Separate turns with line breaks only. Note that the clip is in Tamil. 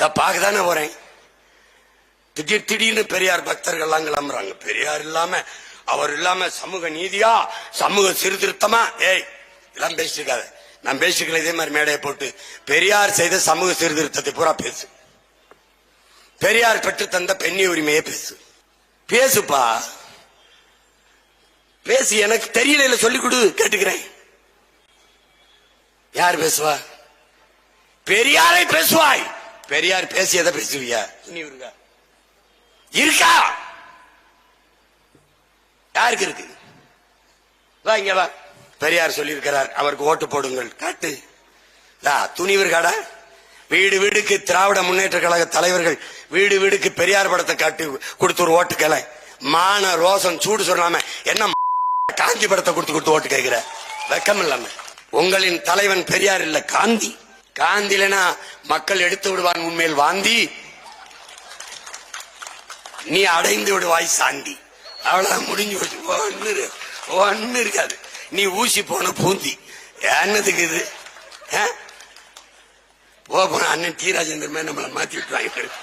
நான் பார்க்க தானே போறேன். திடீர் திடீர்னு பெரியார் பக்தர்கள்லாம் கிளம்புறாங்க பெரியார் இல்லாம அவர் இல்லாம சமூக நீதியா? சமூக சீர்திருத்தமா? ஏய் இதெல்லாம் பேசிட்டு நான் பேசிக்கல இதே மாதிரி மேடையை போட்டு. பெரியார் செய்த சமூக சீர்திருத்தத்தை பூரா பேசு. பெரியார் பெற்று தந்த பெண்ணி உரிமையை பேசு. பேசுப்பா. பேசு எனக்கு தெரியல இல்ல சொல்லிக் கொடு கேட்டுக்கிறேன். யார் பேசுவா? பெரியாரை பேசுவாய். பெரியார் பேசியதை பேசுவியா? நீ இருக்கா? இருக்கா? யாருக்கு இருக்கு? வா இங்க வா. பெரியார் சொல்லியிருக்கிறார் அவருக்கு ஓட்டு போடுங்கள். காட்டு. துணிவர் கடை வீடு வீடுக்கு திராவிட முன்னேற்ற கழக தலைவர்கள் வீடு வீடுக்கு பெரியார் படத்தை காட்டி கொடுத்து ஒரு ஓட்டு கேள. மான ரோசம் சூடு சொல்லாம என்ன காந்தி படத்தை கொடுத்து கொடுத்து ஓட்டு கேட்கிற? வெக்கம் இல்லாம உங்களின் தலைவன் பெரியார் இல்ல காந்தி. காந்தி இல்லைன்னா மக்கள் எடுத்து விடுவான் உண்மையில் வாந்தி. நீ அடைந்து விடுவாய் சாந்தி. அவ்வளவு முடிஞ்சு போச்சு. ஒன்னு இரு- ஒன்னு இருக்காது நீ ஊசி போன பூந்தி. என்னதுக்கு இது? ஆ? போ போன அண்ணன் டி. ராஜேந்திரமே நம்மளை மாத்தி விட்டுவாங்க